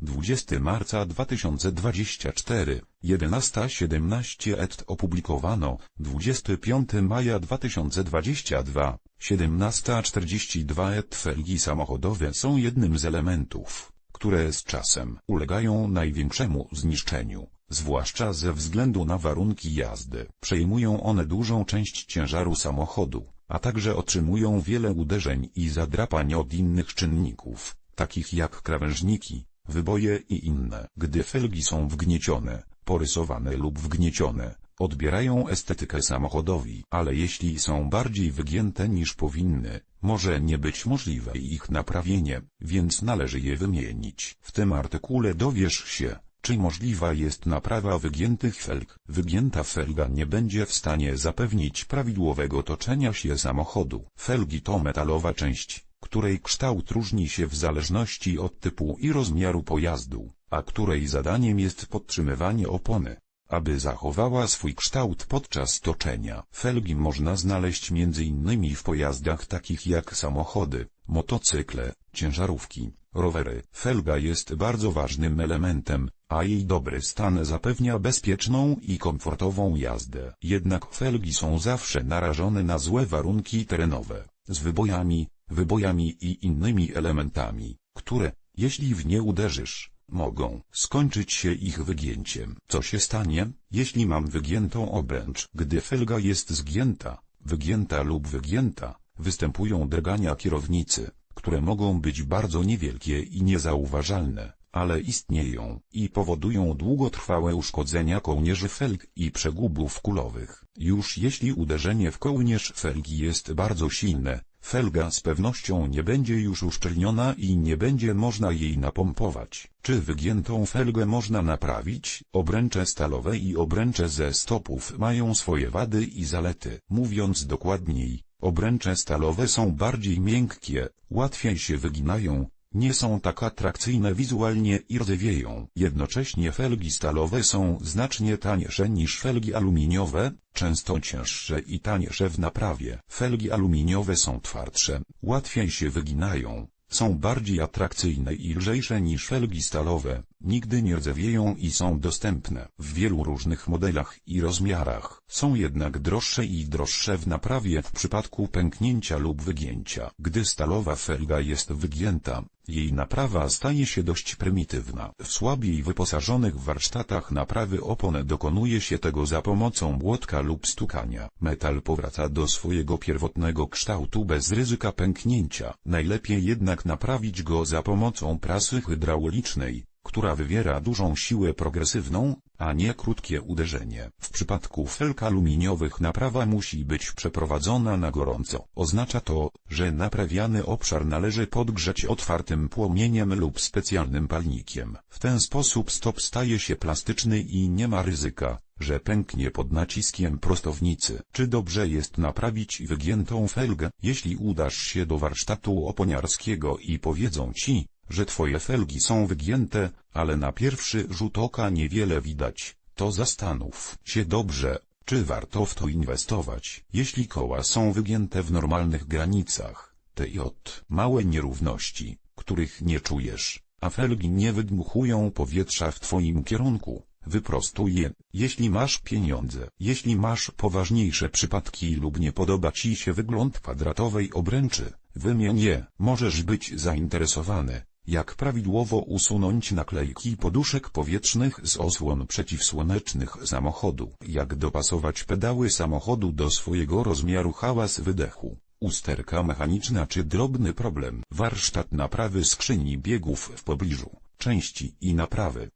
20 marca 2024, 11.17 et opublikowano, 25 maja 2022, 17.42 et felgi samochodowe są jednym z elementów, które z czasem ulegają największemu zniszczeniu, zwłaszcza ze względu na warunki jazdy. Przejmują one dużą część ciężaru samochodu, a także otrzymują wiele uderzeń i zadrapań od innych czynników, takich jak krawężniki, wyboje i inne. Gdy felgi są wgniecione, porysowane lub wgniecione, odbierają estetykę samochodowi, ale jeśli są bardziej wygięte niż powinny, może nie być możliwe ich naprawienie, więc należy je wymienić. W tym artykule dowiesz się, czy możliwa jest naprawa wygiętych felg. Wygięta felga nie będzie w stanie zapewnić prawidłowego toczenia się samochodu. Felgi to metalowa część, której kształt różni się w zależności od typu i rozmiaru pojazdu, a której zadaniem jest podtrzymywanie opony, aby zachowała swój kształt podczas toczenia. Felgi można znaleźć m.in. w pojazdach takich jak samochody, motocykle, ciężarówki, rowery. Felga jest bardzo ważnym elementem, a jej dobry stan zapewnia bezpieczną i komfortową jazdę. Jednak felgi są zawsze narażone na złe warunki terenowe, z wybojami, wybojami i innymi elementami, które, jeśli w nie uderzysz, mogą skończyć się ich wygięciem. Co się stanie, jeśli mam wygiętą obręcz? Gdy felga jest zgięta, wygięta lub wygięta, występują drgania kierownicy, które mogą być bardzo niewielkie i niezauważalne, ale istnieją i powodują długotrwałe uszkodzenia kołnierzy felg i przegubów kulowych. Już jeśli uderzenie w kołnierz felgi jest bardzo silne, felga z pewnością nie będzie już uszczelniona i nie będzie można jej napompować. Czy wygiętą felgę można naprawić? Obręcze stalowe i obręcze ze stopów mają swoje wady i zalety. Mówiąc dokładniej, obręcze stalowe są bardziej miękkie, łatwiej się wyginają, nie są tak atrakcyjne wizualnie i rdzewieją. Jednocześnie felgi stalowe są znacznie tańsze niż felgi aluminiowe, często cięższe i tańsze w naprawie. Felgi aluminiowe są twardsze, łatwiej się wyginają, są bardziej atrakcyjne i lżejsze niż felgi stalowe, nigdy nie rdzewieją i są dostępne w wielu różnych modelach i rozmiarach. Są jednak droższe i droższe w naprawie w przypadku pęknięcia lub wygięcia. Gdy stalowa felga jest wygięta, jej naprawa staje się dość prymitywna. W słabiej wyposażonych warsztatach naprawy opon dokonuje się tego za pomocą młotka lub stukania. Metal powraca do swojego pierwotnego kształtu bez ryzyka pęknięcia. Najlepiej jednak naprawić go za pomocą prasy hydraulicznej, która wywiera dużą siłę progresywną, a nie krótkie uderzenie. W przypadku felg aluminiowych naprawa musi być przeprowadzona na gorąco. Oznacza to, że naprawiany obszar należy podgrzać otwartym płomieniem lub specjalnym palnikiem. W ten sposób stop staje się plastyczny i nie ma ryzyka, że pęknie pod naciskiem prostownicy. Czy dobrze jest naprawić wygiętą felgę? Jeśli udasz się do warsztatu oponiarskiego i powiedzą ci, że twoje felgi są wygięte, ale na pierwszy rzut oka niewiele widać, to zastanów się dobrze, czy warto w to inwestować. Jeśli koła są wygięte w normalnych granicach, TJ, małe nierówności, których nie czujesz, a felgi nie wydmuchują powietrza w twoim kierunku, wyprostuj je. Jeśli masz pieniądze, jeśli masz poważniejsze przypadki lub nie podoba ci się wygląd kwadratowej obręczy, wymień je. Możesz być zainteresowany, jak prawidłowo usunąć naklejki poduszek powietrznych z osłon przeciwsłonecznych samochodu, jak dopasować pedały samochodu do swojego rozmiaru hałas wydechu, usterka mechaniczna czy drobny problem. Warsztat naprawy skrzyni biegów w pobliżu, części i naprawy,